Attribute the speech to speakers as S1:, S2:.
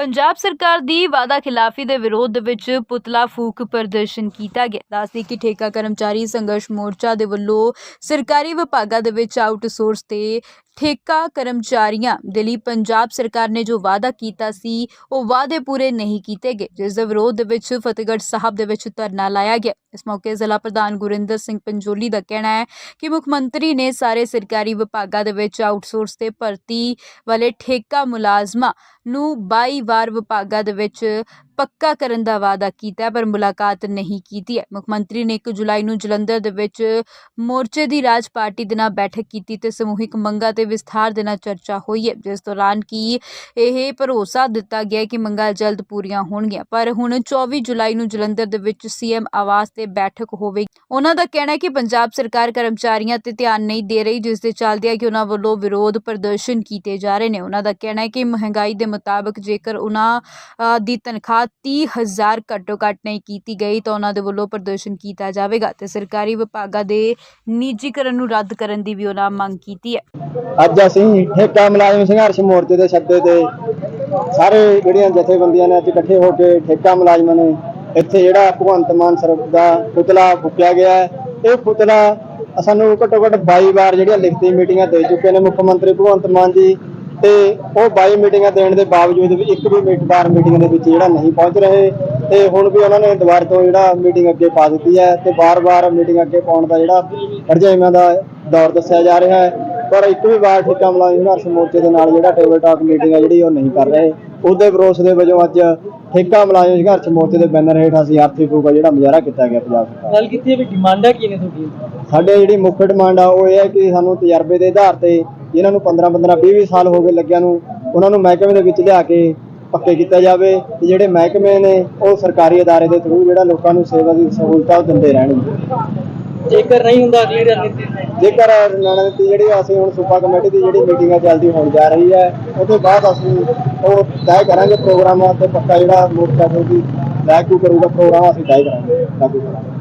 S1: ਪੰਜਾਬ ਸਰਕਾਰ ਦੀ ਵਾਅਦਾ ਖਿਲਾਫੀ ਦੇ ਵਿਰੋਧ ਵਿੱਚ ਪੁਤਲਾ ਫੂਕ ਪ੍ਰਦਰਸ਼ਨ ਕੀਤਾ ਗਿਆ। ਦੱਸਦੀ ਕਿ ਠੇਕਾ ਕਰਮਚਾਰੀ ਸੰਘਰਸ਼ ਮੋਰਚਾ ਦੇ ਵੱਲੋਂ ਸਰਕਾਰੀ ਵਿਭਾਗਾਂ ਦੇ ਵਿੱਚ ਆਊਟਸੋਰਸ ਤੇ ਠੇਕਾ, ਕਰਮਚਾਰੀਆਂ ਦੇ ਲਈ ਪੰਜਾਬ ਸਰਕਾਰ ਨੇ ਜੋ ਵਾਅਦਾ ਕੀਤਾ ਸੀ, ਉਹ ਵਾਅਦੇ ਪੂਰੇ ਨਹੀਂ ਕੀਤੇ ਗਏ, ਜਿਸ ਦੇ ਵਿਰੋਧ ਦੇ ਵਿੱਚ ਫਤਿਹਗੜ੍ਹ ਸਾਹਿਬ ਦੇ ਵਿੱਚ ਧਰਨਾ ਲਾਇਆ ਗਿਆ। ਇਸ ਮੌਕੇ ਜ਼ਿਲ੍ਹਾ ਪ੍ਰਧਾਨ ਗੁਰਿੰਦਰ ਸਿੰਘ ਪੰਜੋਲੀ ਦਾ ਕਹਿਣਾ ਹੈ ਕਿ ਮੁੱਖ ਮੰਤਰੀ ਨੇ ਸਾਰੇ ਸਰਕਾਰੀ ਵਿਭਾਗਾਂ ਦੇ ਵਿੱਚ ਆਊਟਸੋਰਸ ਤੇ ਭਰਤੀ ਵਾਲੇ ਠੇਕਾ ਮੁਲਾਜ਼ਮਾਂ ਨੂੰ 22 ਵਾਰ ਵਿਭਾਗਾਂ ਦੇ ਵਿੱਚ ਪੱਕਾ ਕਰਨ ਦਾ ਵਾਅਦਾ ਕੀਤਾ, ਪਰ ਮੁਲਾਕਾਤ ਨਹੀਂ ਕੀਤੀ। ਹੈ ਮੁੱਖ ਮੰਤਰੀ ਨੇ 1 ਜੁਲਾਈ ਨੂੰ ਜਲੰਧਰ ਦੇ ਵਿੱਚ ਮੋਰਚੇ ਦੀ ਰਾਜ ਪਾਰਟੀ ਦੇ ਨਾਲ ਬੈਠਕ ਕੀਤੀ ਤੇ ਸਮੂਹਿਕ ਮੰਗਾਂ ਤੇ ਵਿਸਥਾਰ ਦੇ ਨਾਲ ਚਰਚਾ ਹੋਈ ਹੈ। ਜਿਸ ਦੌਰਾਨ ਕੀ ਇਹ ਭਰੋਸਾ ਦਿੱਤਾ ਗਿਆ ਕਿ ਮੰਗਾਂ ਜਲਦ ਪੂਰੀਆਂ ਹੋਣਗੀਆਂ। ਪਰ ਹੁਣ 24 ਜੁਲਾਈ ਨੂੰ ਜਲੰਧਰ ਦੇ ਵਿੱਚ ਸੀਐਮ ਆਵਾਸ ਤੇ ਬੈਠਕ ਹੋਵੇਗੀ ਉਹਨਾਂ ਦਾ ਕਹਿਣਾ ਹੈ ਕਿ ਪੰਜਾਬ ਸਰਕਾਰ ਕਰਮਚਾਰੀਆਂ ਤੇ ਧਿਆਨ ਨਹੀਂ ਦੇ ਰਹੀ, ਜਿਸ ਦੇ ਚੱਲਦਿਆਂ ਕਿ ਉਹਨਾਂ ਵੱਲੋਂ ਵਿਰੋਧ ਪ੍ਰਦਰਸ਼ਨ ਕੀਤੇ ਜਾ ਰਹੇ ਨੇ। ਉਹਨਾਂ ਦਾ ਕਹਿਣਾ ਹੈ ਕਿ ਮਹਿੰਗਾਈ ਦੇ ਮੁਤਾਬਕ ਜੇਕਰ ਉਹਨਾਂ ਦੀ ਤਨਖਾਹ 30000 ਘੱਟੋ ਘੱਟ ਨਹੀਂ ਕੀਤੀ ਗਈ ਤਾਂ ਉਹਨਾਂ ਦੇ ਵੱਲੋਂ ਪ੍ਰਦਰਸ਼ਨ ਕੀਤਾ ਜਾਵੇਗਾ ਤੇ ਸਰਕਾਰੀ ਵਿਭਾਗਾਂ ਦੇ ਨਿੱਜੀਕਰਨ ਨੂੰ ਰੱਦ ਕਰਨ ਦੀ ਵੀ ਉਹਨਾਂ ਮੰਗ ਕੀਤੀ ਹੈ।
S2: ਅੱਜ ਅਸੀਂ ਠੇਕਾ ਮੁਲਾਜ਼ਮ ਸੰਘਰਸ਼ ਮੋਰਚੇ ਦੇ ਸੱਦੇ ਤੇ ਸਾਰੇ ਜਿਹੜੀਆਂ ਜਥੇਬੰਦੀਆਂ ਨੇ ਅੱਜ ਇਕੱਠੇ ਹੋ ਕੇ ਠੇਕਾ ਮੁਲਾਜ਼ਮਾਂ ਨੇ ਇੱਥੇ ਜਿਹੜਾ ਭਗਵੰਤ ਮਾਨ ਸਰ ਦਾ ਪੁਤਲਾ ਫੁੱਕਿਆ ਗਿਆ ਇਹ ਪੁਤਲਾ ਸਾਨੂੰ ਘੱਟੋ ਘੱਟ 22 ਵਾਰ ਜਿਹੜੀਆਂ ਲਿਖਤੀ ਮੀਟਿੰਗਾਂ ਦੇ ਚੁੱਕੇ ਨੇ। ਮੁੱਖ ਮੰਤਰੀ ਭਗਵੰਤ ਮਾਨ ਜੀ ਤੇ ਉਹ 22 ਮੀਟਿੰਗਾਂ ਦੇਣ ਦੇ ਬਾਵਜੂਦ ਵੀ ਇੱਕ ਵੀ ਮੀਟਦਾਰ ਮੀਟਿੰਗ ਦੇ ਵਿੱਚ ਜਿਹੜਾ ਨਹੀਂ ਪਹੁੰਚ ਰਹੇ ਤੇ ਹੁਣ ਵੀ ਉਹਨਾਂ ਨੇ ਦੁਬਾਰਾ ਤੋਂ ਜਿਹੜਾ ਮੀਟਿੰਗ ਅੱਗੇ ਪਾ ਦਿੱਤੀ ਹੈ ਤੇ ਬਾਰ-ਬਾਰ ਮੀਟਿੰਗ ਅੱਗੇ ਪਾਉਣ ਦਾ ਜਿਹੜਾ ਰਜਾਈਆਂ ਦਾ ਦੌਰ ਦੱਸਿਆ ਜਾ ਰਿਹਾ ਹੈ। ਪਰ ਇੱਕ ਵੀ ਵਾਰ ਠੇਕਾ ਮੁਲਾਜ਼ਮ ਸੰਘਰਸ਼ ਮੋਰਚੇ ਦੇ ਨਾਲ ਜਿਹੜਾ ਟੇਬਲ ਟਾਕ ਮੀਟਿੰਗ ਹੈ ਜਿਹੜੀ ਉਹ ਨਹੀਂ ਕਰ ਰਹੇ। ਉਹਦੇ ਵਿਰੋਧ ਦੇ ਵਜੋਂ ਅੱਜ ਠੇਕਾ ਮੁਲਾਜ਼ਮ ਸੰਘਰਸ਼ ਮੋਰਚੇ ਦੇ ਬੈਨਰ ਹੇਠ ਅਸੀਂ ਆਰਥਿਕ ਫੂਕ ਜਿਹੜਾ ਮੁਜ਼ਾਹਰਾ ਕੀਤਾ ਗਿਆ ਪੰਜਾਬ ਸਰਕਾਰ
S3: ਗੱਲ ਕੀਤੀ ਹੈ ਵੀ ਡਿਮਾਂਡਾਂ ਕੀ ਨੇ ਤੁਹਾਡੀਆਂ
S2: ਸਾਡੇ ਜਿਹੜੀ ਮੁੱਖ ਡਿਮਾਂਡ ਆ ਉਹ ਇਹ ਹੈ ਕਿ ਸਾਨੂੰ ਤਜਰਬੇ ਦੇ ਆਧਾਰ ਤੇ ਜਿਨ੍ਹਾਂ ਨੂੰ 15 15 20 20 ਸਾਲ ਹੋ ਗਏ ਲੱਗਿਆਂ ਨੂੰ ਉਹਨਾਂ ਨੂੰ ਮਹਿਕਮੇ ਦੇ ਵਿੱਚ ਲਿਆ ਕੇ ਪੱਕੇ ਕੀਤਾ ਜਾਵੇ ਤੇ ਜਿਹੜੇ ਮਹਿਕਮੇ ਨੇ ਉਹ ਸਰਕਾਰੀ ਅਦਾਰੇ ਦੇ ਥਰੂ ਜਿਹੜਾ ਲੋਕਾਂ ਨੂੰ ਸੇਵਾ ਦੀ ਸਹੂਲਤਾਂ ਦਿੰਦੇ ਰਹਿਣਗੇ
S3: ਜੇਕਰ ਨਹੀਂ ਹੁੰਦਾ ਅਗਲੀ ਰਣਨੀਤੀ?
S2: ਜੇਕਰ ਰਣਨੀਤੀ ਜਿਹੜੀ ਅਸੀਂ ਹੁਣ ਸੂਬਾ ਕਮੇਟੀ ਦੀ ਜਿਹੜੀ ਮੀਟਿੰਗ ਹੈ ਜਲਦੀ ਹੋਣ ਜਾ ਰਹੀ ਹੈ ਉਹਦੇ ਬਾਅਦ ਅਸੀਂ ਉਹ ਤੈਅ ਕਰਾਂਗੇ ਪ੍ਰੋਗਰਾਮ ਤੇ ਪੱਕਾ ਜਿਹੜਾ ਮੋਰਚਾ ਵੀ ਲਾਗੂ ਕਰੂਗਾ ਪ੍ਰੋਗਰਾਮ ਅਸੀਂ ਤੈਅ ਕਰਾਂਗੇ ਲਾਗੂ ਕਰਾਂਗੇ।